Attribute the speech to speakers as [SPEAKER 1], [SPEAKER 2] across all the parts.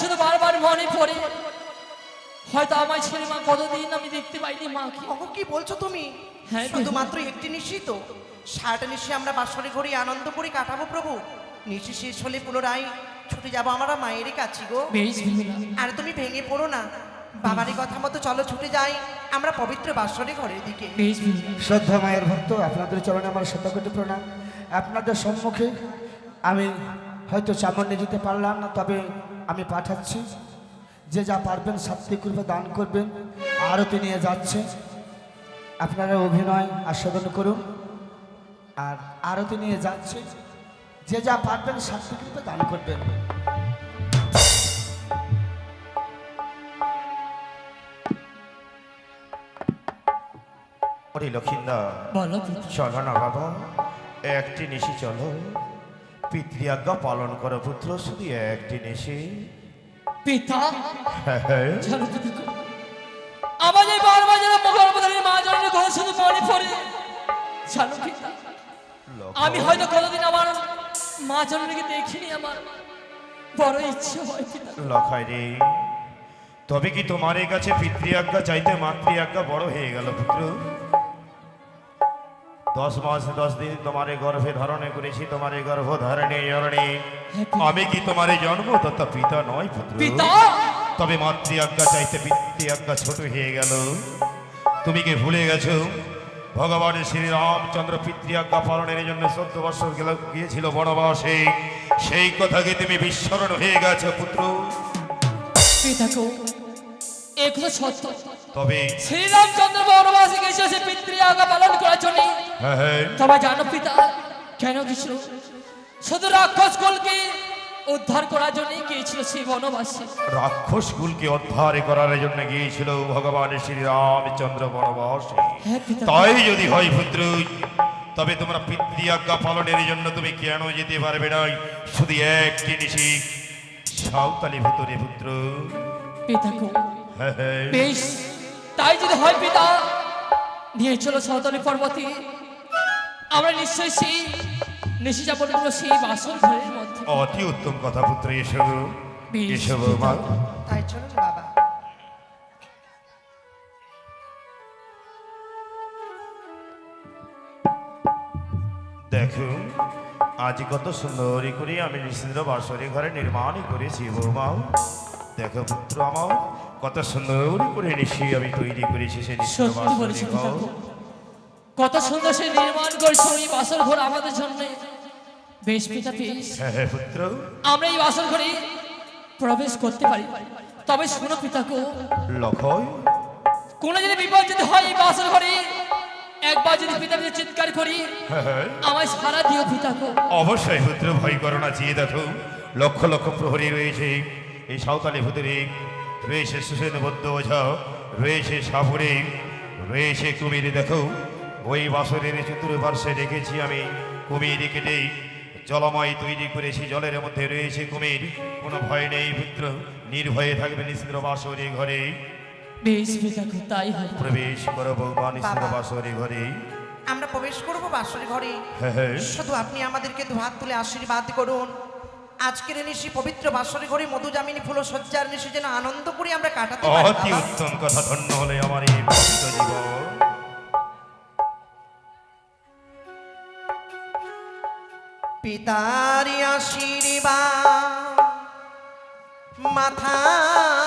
[SPEAKER 1] শুধু বারবার মনে পড়ে। হয়তো আমার ছেলে মা কতদিন আমি দেখতে পাইনি মাকে।
[SPEAKER 2] ওগো কি বলছো তুমি?
[SPEAKER 1] হ্যাঁ,
[SPEAKER 2] শুধুমাত্র একটি নিশি তো সারাটা নিশি আমরা বাসরে ঘড়ি আনন্দ করে কাটাবো প্রভু। নিশি শেষ হলে পুনরায় ছুটে যাব আমরা মায়েরই কাছে গো। আর তুমি ভেঙে পড়ো না। বাবারই কথা মতো চলো ছুটে যাই আমরা পবিত্র বাসরে ঘরের দিকে।
[SPEAKER 1] বেশ
[SPEAKER 3] শ্রদ্ধা মায়ের ভক্ত আপনাদের চরণে আমার শ্রদ্ধা করতে প্রণাম। আপনাদের সম্মুখে আমি হয়তো সামান্য যেতে পারলাম না তবে আমি পাঠাচ্ছি। যে যা পারবেন সাত্বিক রূপে দান করবেন আরতি নিয়ে যাচ্ছে। আপনারা অভিনয় আস্বাদন করুন। আর আরতি নিয়ে যাচ্ছে। যে যা পারবেন সাত্বিক রূপে দান করবেন।
[SPEAKER 1] পিতা
[SPEAKER 4] চলো না বাবা একটি নিশি চলো। পিতৃআজ্ঞা পালন করো পুত্র শুধু নিশি।
[SPEAKER 1] পিতা?
[SPEAKER 4] হ্যাঁ,
[SPEAKER 1] পিতা? এই বারবার যেন মুখের মধ্যে মা জননী কথা শুধু মনে পড়ে। জানো পিতা? আমি হয়তো কোনোদিন আমার মা জননীকে দেখিনি আমার। বড় ইচ্ছে হয় পিতা।
[SPEAKER 4] লখাই রে। তবে কি তোমার এই কাছে পিতৃআজ্ঞা চাইতে মাতৃ আজ্ঞা বড় হয়ে গেল পুত্র? দশ মাস দশ দিন তোমার গর্ভে ধারণে করেছি তোমার গর্ভ ধারণে জরণে আমি কি তোমার এই জন্ম তথা পিতা নয় পুত্র। তবে মাতৃ আজ্ঞা চাইতে পিতৃ আজ্ঞা ছোট হয়ে গেল। তুমি কি ভুলে গেছো? ভগবান শ্রী রামচন্দ্র পিতৃ আজ্ঞা পালনের জন্য চোদ্দ বছর গেল গিয়েছিল বনবাসে। সেই কথাকে তুমি বিস্মরণ হয়ে গেছো পুত্র? তবে
[SPEAKER 1] শ্রীরামচন্দ্র বনবাসে গেছে জন্য
[SPEAKER 4] হ্যাঁ। হ্যাঁ
[SPEAKER 1] জানো পিতা কেন গেছিল শুধু রাক্ষস কুলকে উদ্ধার করার জন্যই গিয়েছিল সেই বনবাসী।
[SPEAKER 4] রাক্ষস কুলকে উদ্ধার করার জন্য গিয়েছিল ভগবান শ্রী রামচন্দ্র বনবাসে।
[SPEAKER 1] হ্যাঁ
[SPEAKER 4] তাই যদি হয় পুত্র তবে তোমরা পিতৃ আজ্ঞা পালনের জন্য তুমি কেন যেতে পারবে না? শুধু একটি নিশি সাঁওতালি ভিতরে পুত্র। হ্যাঁ হ্যাঁ।
[SPEAKER 1] বেশ। তাই যদি হয় পিতা নিয়ে চলো সাঁওতালি পর্বতে। আমরা নিশ্চয়ই সেই নিশি যাপন করব সেই বাসর ঘরের মধ্যে।
[SPEAKER 4] অতি উত্তম কথা পুত্র এসো
[SPEAKER 1] বেশ,
[SPEAKER 4] এসো
[SPEAKER 2] তাই চলুন বাবা।
[SPEAKER 4] দেখো আজ কত সুন্দরী করে আমি নিশ্চিন্ত বাসরে ঘরে নির্মাণ করেছি বৌমা। দেখো পুত্র আমার কত সুন্দর করে নিশি আমি তৈরি করেছি সে নিশ্চিন্ত
[SPEAKER 1] সত্যি
[SPEAKER 4] বাসরে ঘর।
[SPEAKER 1] কত সুন্দর সে নির্মাণ করছ এই বাসর ঘর আমাদের জন্য। বেশ পিতা বেশ
[SPEAKER 4] হ্যাঁ হ্যাঁ পুত্র।
[SPEAKER 1] আমরা এই বাসর ঘরে প্রবেশ করতে পারি। তবে শোনো পিতা গো
[SPEAKER 4] লক্ষয়
[SPEAKER 1] কোনো যদি বিপদ যদি হয় এই বাসর ঘরে। একবার যদি পিতা পিতা চিৎকার করি
[SPEAKER 4] হ্যাঁ হ্যাঁ।
[SPEAKER 1] আমায় সারা দিও পিতা গো
[SPEAKER 4] অবশ্যই পুত্র ভয় করো না চেয়ে দেখো। লক্ষ লক্ষ প্রহরী রয়েছে। এই সাঁওতালি ভিতরে রয়েছে সুসেনবদ্ধ ওঝা রয়েছে সাপুরে। রয়েছে কুমির দেখো। ওই বাসরের চতুর্পার্শ্বে রেখেছি আমি কুমির কেটে জলময় তৈরি করেছি জলের মধ্যে রয়েছে কুমির। কোনো ভয় নেই পুত্র নির্ভয়ে থাকবে নিশ্চিত বাসরে ঘরে।
[SPEAKER 1] বেশ তাই
[SPEAKER 4] প্রবেশ করো বৌমা নিশ্চিত
[SPEAKER 2] বাবা।
[SPEAKER 4] বাসরে ঘরে।
[SPEAKER 2] আমরা প্রবেশ করব বাসরে ঘরে।
[SPEAKER 4] হ্যাঁ হ্যাঁ।
[SPEAKER 2] শুধু আপনি আমাদেরকে দুহাত তুলে আশীর্বাদ করুন। আজকের নিশি পবিত্র বাসরে ঘরে মধুজামিনী ফুল সজ্জার নিশি যেন আনন্দ করে আমরা কাটাতে পারি
[SPEAKER 4] অতি উত্তম কথা ধন্য হলে আমার এই পবিত্র জীবন।
[SPEAKER 2] পিতারি আশীর্বাদ মাথায়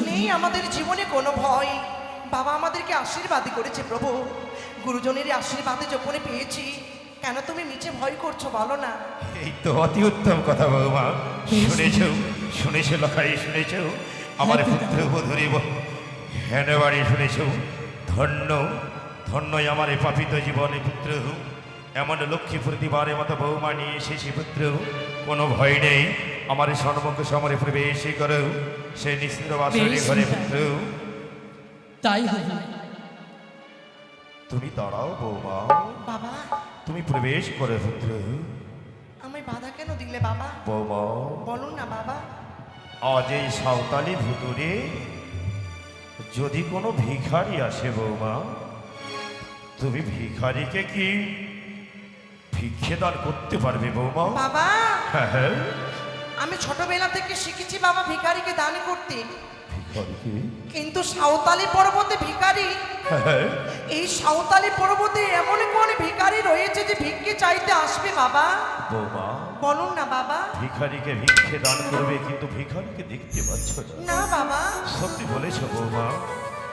[SPEAKER 2] নেই আমাদের জীবনে কোনো ভয়। বাবা আমাদেরকে আশীর্বাদই করেছে প্রভু। গুরুজনের আশীর্বাদে যখন পেয়েছি। কেন তুমি নিচে ভয় করছ বলো না?
[SPEAKER 4] এই তো অতি উত্তম কথা বৌমা শুনেছ শুনেছ লখাই শুনেছ? আমার
[SPEAKER 1] হ্যাঁ, পিতা।
[SPEAKER 4] পুত্র বধুরি হেন বাড়ি শুনেছ? ধন্য ধন্যই আমার এ পাপিত জীবনে পুত্র। এমন লক্ষ্মী প্রতিবারে মতো বৌমা নিয়ে এসেছি পুত্র। কোনো ভয় নেই। আমার সন্মুখ সমরে প্রবেশ করো। সে নিশ্চিত
[SPEAKER 1] বেশ,
[SPEAKER 4] ঘরে
[SPEAKER 1] পিতা।
[SPEAKER 4] পুত্র
[SPEAKER 1] তাই হবে
[SPEAKER 4] তুমি দাঁড়াও বৌমা।
[SPEAKER 2] বাবা।
[SPEAKER 4] তুমি প্রবেশ করে পুত্র।
[SPEAKER 2] আমি বাধা কেন দিলে বাবা?
[SPEAKER 4] বৌমা।
[SPEAKER 2] বলুন না বাবা।
[SPEAKER 4] আজ এই সাঁওতালি ভুতুরে যদি কোনো ভিখারি আসে বৌমা তুমি ভিখারিকে কি ভিক্ষে দান করতে পারবে বৌমা?
[SPEAKER 2] বাবা।
[SPEAKER 4] হ্যাঁ হ্যাঁ।
[SPEAKER 2] আমি ছোটবেলা থেকে শিখেছি বাবা ভিখারিকে দান করতে। কিন্তু সাঁওতালি পর্বতে ভিখারি
[SPEAKER 4] হ্যাঁ।
[SPEAKER 2] এই সাঁওতালি পর্বতে এমন কোন ভিখারি রয়েছে যে ভিক্ষে চাইতে আসবে বাবা? বলুন না বাবা।
[SPEAKER 4] ভিখারিকে ভিক্ষে দান করবে কিন্তু ভিখারিকে দেখতে পাচ্ছ না।
[SPEAKER 2] না বাবা।
[SPEAKER 4] সত্যি বলেছ বৌমা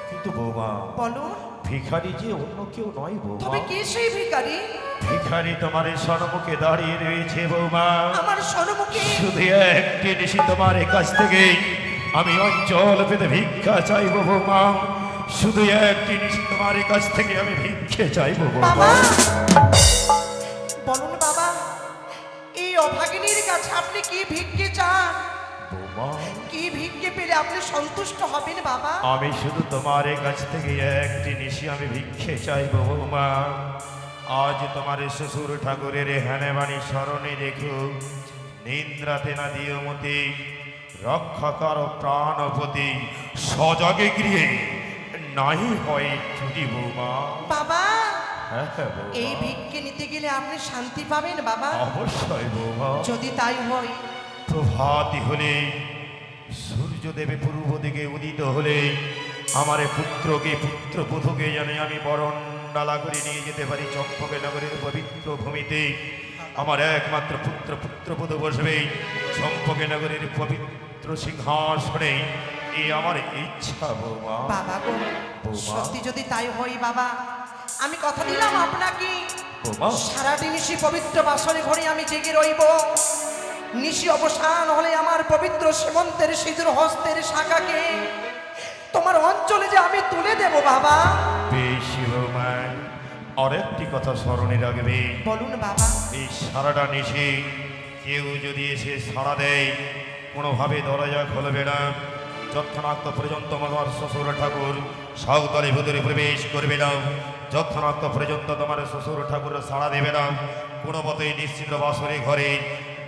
[SPEAKER 4] কিন্তু বৌমা
[SPEAKER 2] বলুন।
[SPEAKER 4] ভিখারি যে অন্য কেউ নয় বৌমা।
[SPEAKER 2] তবে কে সেই ভিখারি?
[SPEAKER 4] ভিখারি তোমার সন্মুখে দাঁড়িয়ে রয়েছে বৌমা।
[SPEAKER 2] আমার সর্বমুখে?
[SPEAKER 4] শুধু একটি নিশি তোমার কাছ থেকে আমি অঞ্চল পেতে ভিক্ষা চাইব বৌমা। শুধু একটি নিশি তোমার কাছ থেকে আমি ভিক্ষে চাইব বৌমা।
[SPEAKER 2] বলুন বাবা এই অভাগিনীর কাছে আপনি কি ভিক্ষে চান? কি ভিক্ষে পেলে আপনি সন্তুষ্ট হবেন বাবা?
[SPEAKER 4] আমি শুধু তোমার কাছ থেকে একটি নিশি আমি ভিক্ষে চাইব বৌমা। আজ তোমার শ্বশুর ঠাকুরের হ্যানেবাণী স্মরণে রেখো নিন্দ্রাতে না দিও মতি রক্ষা কর প্রাণপতি সজাগে গৃহে নাই হয় ছুটি বৌমা।
[SPEAKER 2] বাবা
[SPEAKER 4] হ্যাঁ হ্যাঁ
[SPEAKER 2] এই ভিক্ষে নিতে গেলে আপনি শান্তি পাবেন বাবা।
[SPEAKER 4] অবশ্যই বৌমা।
[SPEAKER 2] যদি তাই হয়
[SPEAKER 4] প্রভাতি হলে সূর্যদেবে পূর্ব দিকে উদিত হলে আমার পুত্রকে পুত্র বধূকে জানে আমি বরণ ডালা করে নিয়ে যেতে পারি চম্পকে নগরের পবিত্র ভূমিতে। আমার একমাত্র পুত্র পুত্রপদ বসবে চম্পকে নগরীর পবিত্র সিংহাসনে। এই আমার ইচ্ছা বৌমা।
[SPEAKER 2] বাবা গো সত্যি যদি তাই হয় বাবা আমি কথা দিলাম আপনাকে। সারাটি নিশি পবিত্র বাসরে ঘরে আমি জেগে রইব। নিশি অবসান হলে আমার পবিত্র সেমন্তের সিঁদুর হস্তের শাখাকে তোমার অঞ্চলে যে আমি তুলে দেব বাবা।
[SPEAKER 4] বেশি আরেকটি কথা স্মরণে রাখবে।
[SPEAKER 2] বলুন বাবা।
[SPEAKER 4] এই সারাটা নিশে কেউ যদি এসে সাড়া দেয় কোনোভাবে দরজা খুলবে না। যক্ষণাক্ত পর্যন্ত আমার শ্বশুর ঠাকুর সাঁওতালি ভিতরে প্রবেশ করবে না। যক্ষণাক্ত পর্যন্ত তোমার শ্বশুর ঠাকুর সাড়া দেবে না। কোনো মতেই নিশ্চিন্ত বাসরে ঘরে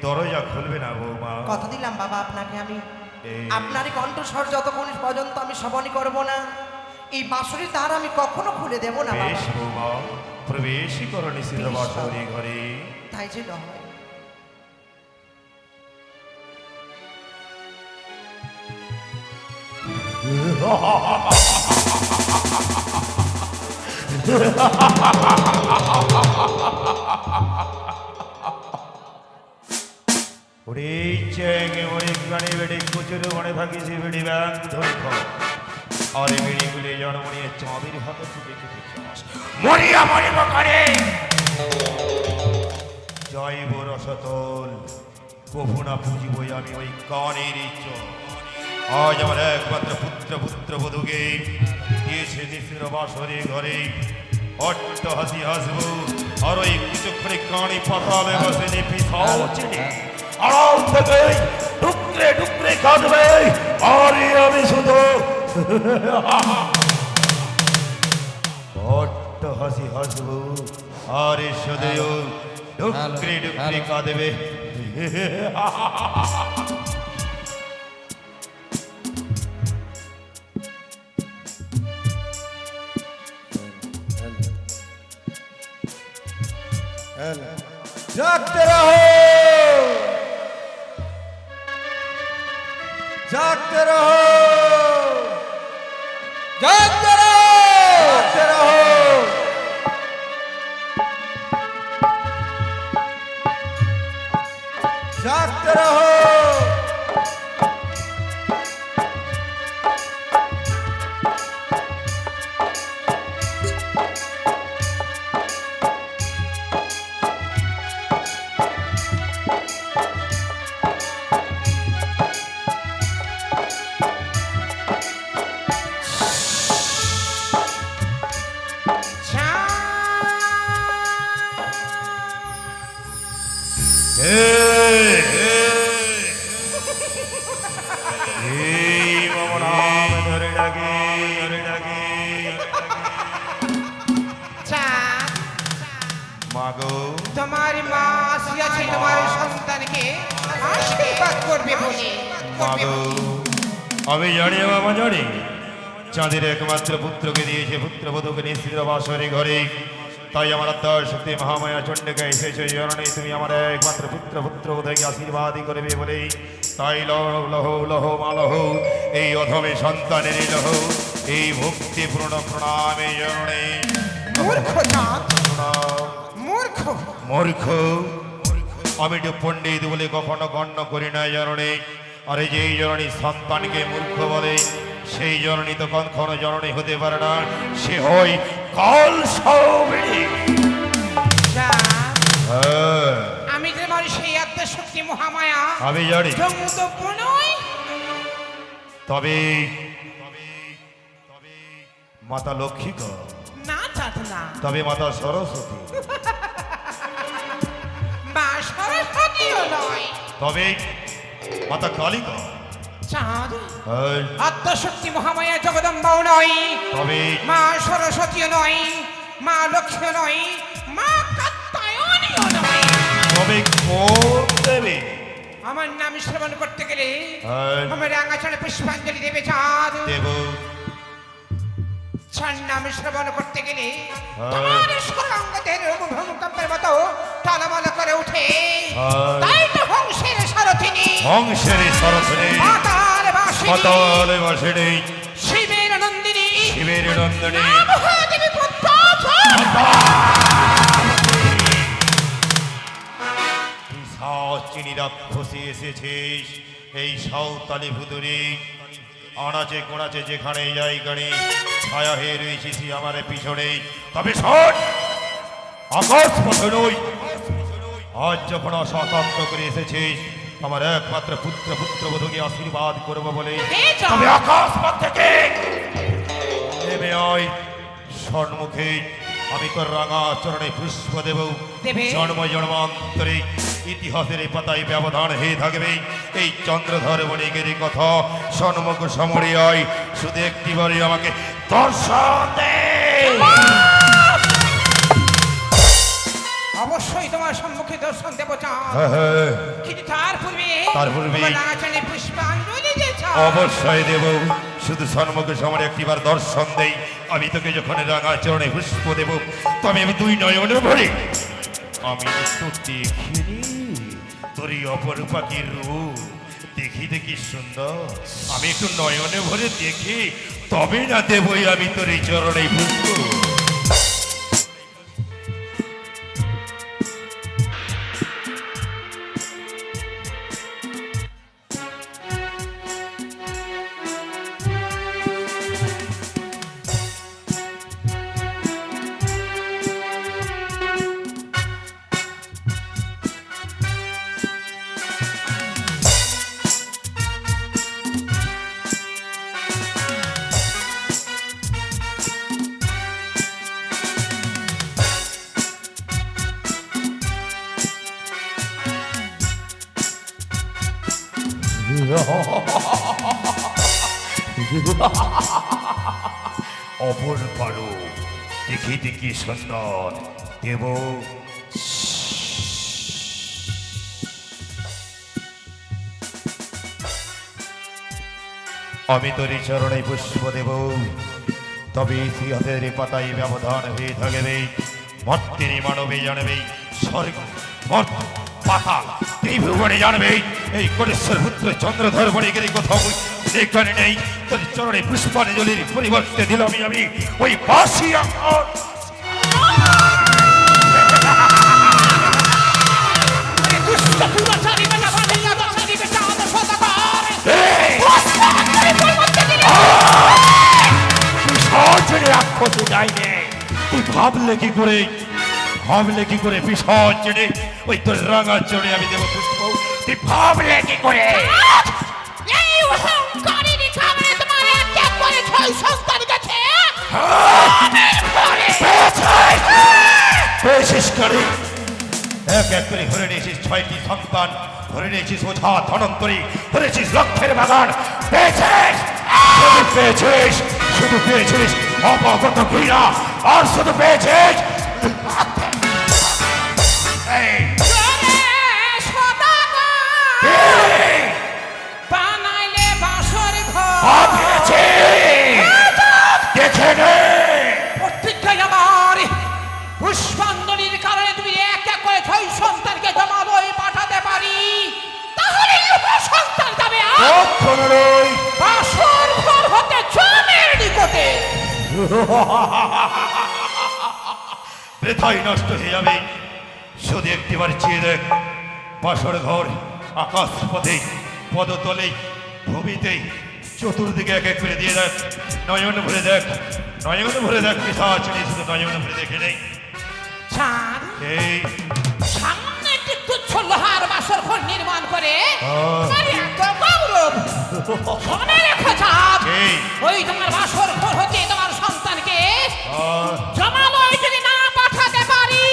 [SPEAKER 4] দরজা খুলবে না গো বৌমা
[SPEAKER 2] কথা দিলাম বাবা আপনাকে আমি। আপনারই কণ্ঠস্বর যতক্ষণ পর্যন্ত আমি শ্রবণ করব না এই বাঁশরির তার আমি কখনো খুলে দেব না
[SPEAKER 4] বেশ বৌমা প্রবেশই করো নিশ্চিন্ত
[SPEAKER 2] বেশ, বাবা।
[SPEAKER 4] ঘরে।
[SPEAKER 2] তাই যে হয়
[SPEAKER 4] ওরে চেঙ্গে ওরে গানে বেড়ে কুচুরে মনে থাকিস বেড়ি ব্যাং ধৈর্য আরে বেড়ি গুলে জনমণিয়ে চাঁদের হাতে ফুটে খেতে চাস মরিয়া, মরিব করে? জয় রসতল। কভু না পুজিব আমি ওই কানের ইচ্ছ আজ আমার একমাত্র পুত্র পুত্র বধূকে দিয়েছে নিশ্চির বাসরে ঘরে অট্ট হাসি হাসবো। আর ওই কিছুক্ষণে কানে পাতালে বসে নে পিছাও চিনি। আড়াল থেকে টুকরে টুকরে কাঁদবে আরে আমি শুধু অট্ট হাসি হাসবো আরে সদয় ডুকরে ডুকরে কাঁদবে
[SPEAKER 3] जागते रहो
[SPEAKER 4] চাঁদের একমাত্র পুত্রকে দিয়েছে পুত্রবধূকে নিশ্চিত বাসরে ঘরে। তাই আমার আত্মার শক্তি মহামায়া চণ্ডকে এসেছে জননী তুমি আমার একমাত্র পুত্র পুত্র উদয়কে আশীর্বাদই করবে বলে। তাই লহ লহ লহ মালহ এই অধমে সন্তানের লহ এই ভক্তিপূর্ণ প্রণামে জননী।
[SPEAKER 5] মূর্খ
[SPEAKER 4] প্রণাম
[SPEAKER 5] মূর্খ।
[SPEAKER 4] মূর্খ। আমি তো পণ্ডিত বলে কখনো গণ্য করি না জননী। আরে যেই জননী সন্তানকে মূর্খ বলে সেই জননী তো কখনো জননী হতে পারে না সে হয় কল সৌবিনী হ্যাঁ,
[SPEAKER 5] আমি তোমার সেই আত্মশক্তি মহামায়া
[SPEAKER 4] আমি জানি। তবে তবে তবে মাতা লক্ষ্মী
[SPEAKER 5] না
[SPEAKER 4] তবে মাতা সরস্বতী।
[SPEAKER 5] মা সরস্বতীও নয়।
[SPEAKER 4] তবে মাতা কালী কর
[SPEAKER 5] চাঁদ। আত্মশক্তি মহামায়া জগদম্বাও নয়। মা সরস্বতীও নয় মা লক্ষ্মী নয় মা নয়।
[SPEAKER 4] তবে কোন দেবে।
[SPEAKER 5] আমার নাম শ্রবণ করতে গেলে। আমার রাঙাচড়ে পুষ্পাঞ্জলি দেবে চাঁদ।
[SPEAKER 4] দেব।
[SPEAKER 5] ছাড় নাম শ্রবণ করতে গেলে। তোমার সরঙ্গদের ভূমিকম্পের মতো টালামালা করে উঠে। তাই তো হংসের মাতার বাসিনী।
[SPEAKER 4] পাতালে বাসিনী।
[SPEAKER 5] শিবের নন্দিনী।
[SPEAKER 4] শিবের নন্দনী।
[SPEAKER 5] পুত্র
[SPEAKER 4] রাক্ষসী এসেছিস এই সাঁওতালি ভুতুরি। আনাচে কোনাচে যেখানে যাই গাড়ি। ছায়া হয়ে রয়েছিস আমার পিছনে। তবে শোন আকাশ পথে নই আজ যখন অস্বতন্ত্র করে এসেছিস আমার একমাত্র পুত্র পুত্র পুত্রবধূকে আশীর্বাদ করব বলে তবে আকাশ থেকে নেমে আয়। সম্মুখে আমি তোর রাঙা চরণে পুষ্প দেব।
[SPEAKER 5] দেবে?
[SPEAKER 4] জন্ম জন্মান্তরে ইতিহাসের এই পাতায় ব্যবধান হয়ে থাকবে। এই চন্দ্রধর বণিকের কথা সন্মুখ সমরে আয়। শুধু একটিবারই আমাকে দর্শন দে।
[SPEAKER 5] তোমার সম্মুখে দর্শন দেব
[SPEAKER 4] হ্যাঁ, হ্যাঁ,
[SPEAKER 5] কিন্তু তার পূর্বে
[SPEAKER 4] তার পূর্বে?
[SPEAKER 5] পুষ্পাঞ্জলি
[SPEAKER 4] অবশ্যই দেব। শুধু সন্মুখে সমরে একটিবার দর্শন দেই। আমি তোকে যখন রাঙা চরণে পুষ্প দেব তবে আমি দুই নয়নে ভরে। আমি তো দেখিনি তোর এই অপরূপাকির রূপ। দেখি দেখি সুন্দর। আমি একটু নয়নে ভরে দেখি। তবে না দেবই আমি তোর এই চরণে পুষ্প। দেব আমি তোর চরণে পুষ্প দেব তবে ইতিহাসের পাতায় ব্যবধান হয়ে থাকবে মর্তিনি মানবে জানবে স্বর্গ মর্ত পাতাল এই ভুবনে জানবে এই কোটেশ্বর পুত্র চন্দ্রধর বণিকের কোথাও যেখানে নেই তোর চরণে পুষ্পাঞ্জলির পরিবর্তে দিলাম আমি ওই বাসি আমার রাক্ষস যাইনে তুই ভাবলে কি করে? ভাবলে কি করে? পিসাচেরে ওই তোর রাঙা চড়ে আমি দেব পুষ্প তুই ভাবলে কি করে?
[SPEAKER 5] করে ছয় সন্তান
[SPEAKER 4] পেয়েছিস করে। এক এক করে ধরে নিয়েছিস ছয়টি সন্তান। ধরে নিয়েছিস ওঝা ধনন্তরী। ধরেছিস লক্ষ্যের বাগান। পেয়েছিস পেয়েছিস। শুধু পেয়েছিস অপগত ঘৃণা আর শুধু পেয়েছিস? বৃথাই নষ্ট হয়ে যাবে। শুধু একটিবার চেয়ে দেখ বাসর ঘর আকাশ পথে পদতলে ভূমিতে চতুর্দিকে এক এক করে দিয়ে দেখ। নয়ন ভরে দেখ নয়ন ভরে দেখ পিসাচ নেই শুধু নয়ন ভরে দেখে নেই।
[SPEAKER 5] সামনে একটি তুচ্ছ লোহার বাসর ঘর নির্মাণ করে ওই তোমার বাসর ঘর হতে তোমার জমালয় যদি না পাঠাতে পারি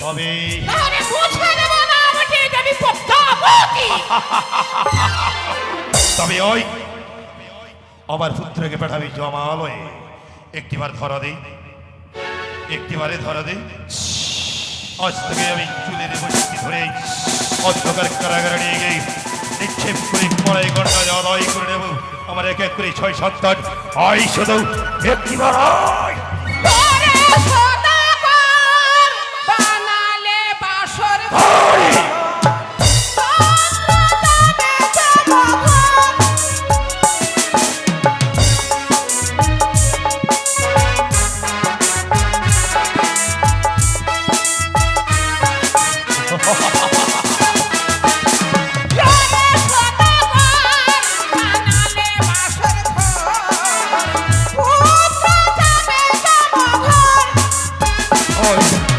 [SPEAKER 4] তবে
[SPEAKER 5] তাহলে বুঝে দেব না আমাকে দেবী
[SPEAKER 4] তবে ওই আমার পুত্রকে পাঠাবি একটিবার ধরা দিই একটিবারে ধরা দিই আজ থেকে আমি চুলের বসি ধরে অন্ধকার কারাগারে নিয়ে গিয়ে নিক্ষেপ করে পড়াই ঘণ্টা আদায় করে নেব। আমার এক এক করে ছয় সন্তান আই শুধু একটিবার আয়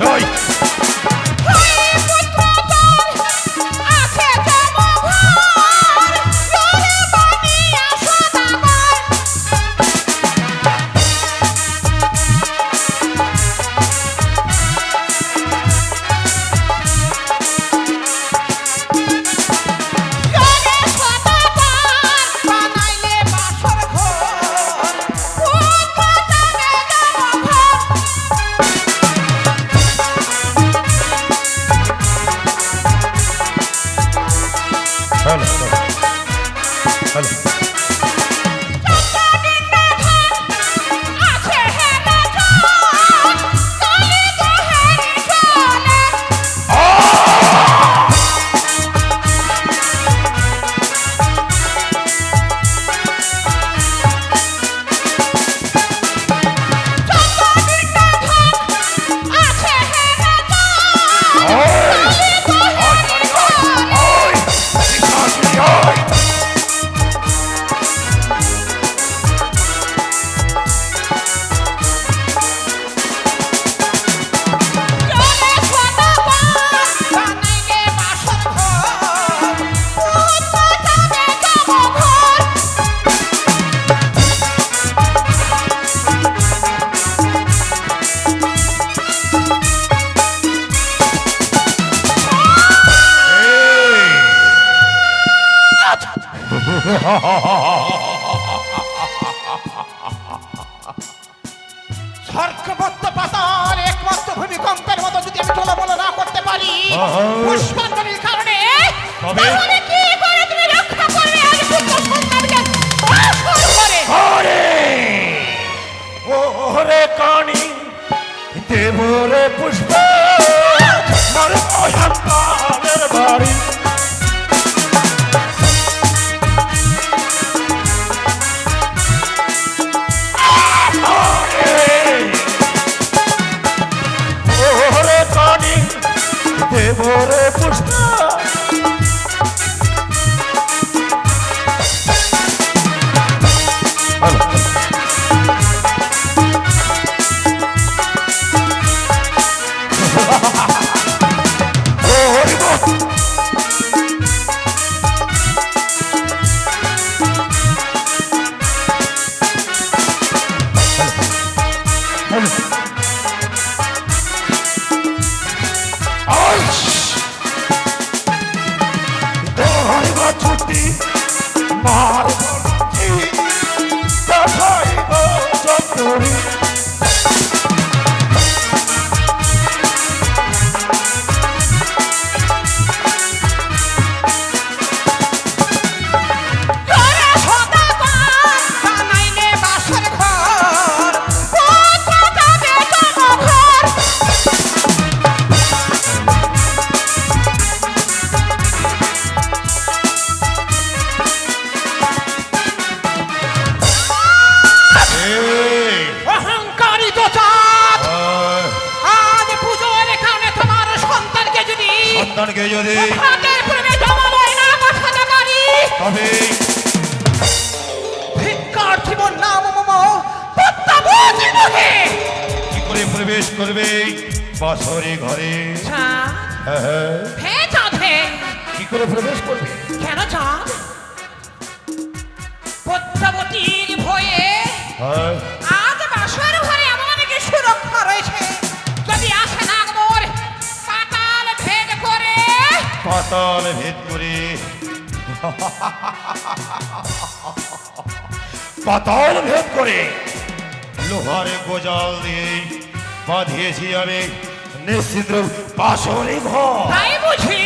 [SPEAKER 5] ai পাতাল ভেদ করে।
[SPEAKER 4] পাতাল ভেদ করে। লোহার গোজাল দিয়ে বাঁধিয়েছি আমি নিশ্চিত পাশরে ঘর।
[SPEAKER 5] বুঝি?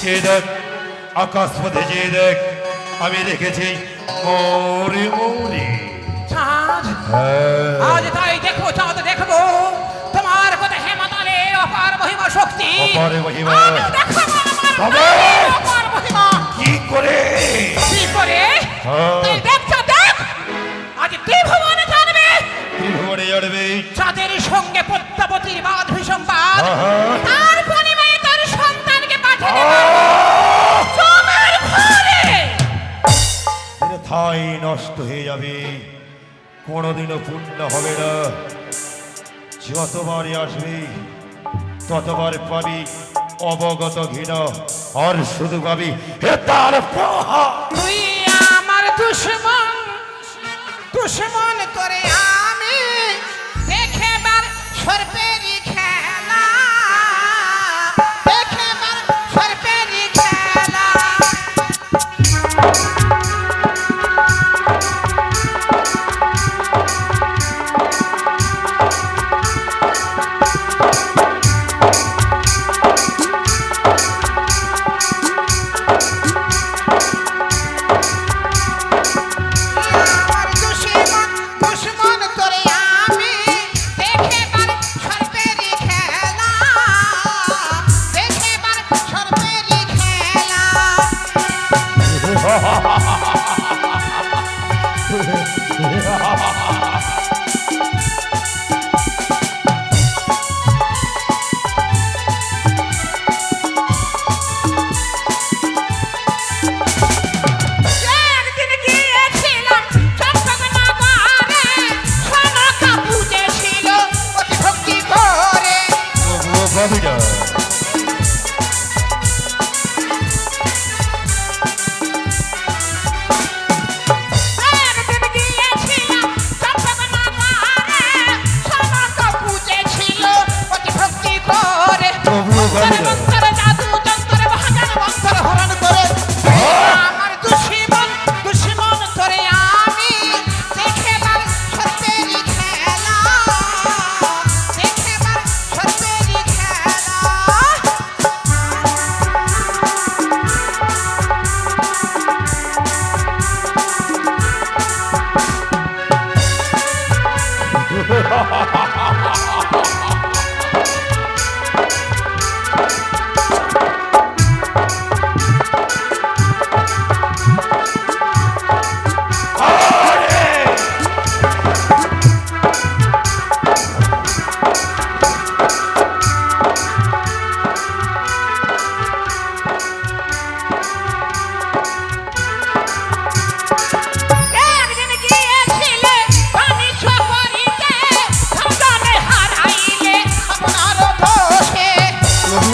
[SPEAKER 4] চেয়ে দেখ আকাশ পথে চেয়ে দেখ আমি দেখেছি মৌরি মৌরী।
[SPEAKER 5] আজ তাই দেখব চাঁদ দেখব তোমার কথা হেমাতালের অপার মহিমা শক্তি।
[SPEAKER 4] অপার মহিমা। তবে?
[SPEAKER 5] অপার মহিমা।
[SPEAKER 4] কি করে?
[SPEAKER 5] কি করে?
[SPEAKER 4] হ্যাঁ।
[SPEAKER 5] তুই দেখ দেখ। আজ ত্রিভুবনে জানবে।
[SPEAKER 4] ত্রিভুবনে জড়বে।
[SPEAKER 5] চাঁদের সঙ্গে পদ্মাবতীর বাদ ভীষণবাদ
[SPEAKER 4] আহা।
[SPEAKER 5] তার পরিমাণে তার সন্তানকে পাঠিয়ে দেবে।
[SPEAKER 4] থাই নষ্ট হয়ে যাবে। কোনোদিনও পূর্ণ হবে না। যতবারই আসবি, ততবার পাবি অবগত ঘৃণ। আর শুধু পাবি হে তার
[SPEAKER 5] তুই আমার দুশ্মন দুশ্মন করে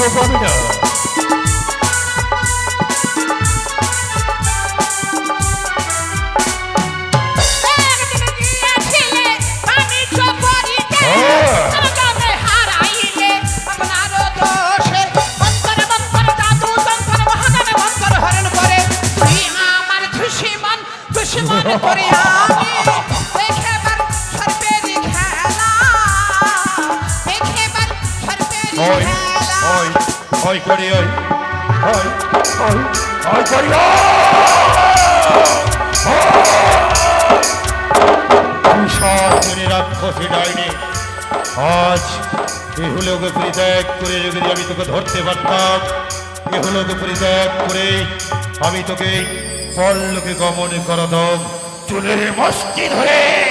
[SPEAKER 4] তবুও পাবি না
[SPEAKER 5] একদিন
[SPEAKER 4] ওই করি যদি আমি তোকে ধরতে পারতাম এগুলোকে পরিত্যাগ করে আমি তোকে পরলোকে গমন করাতাম। চুলের মস্তি ধরে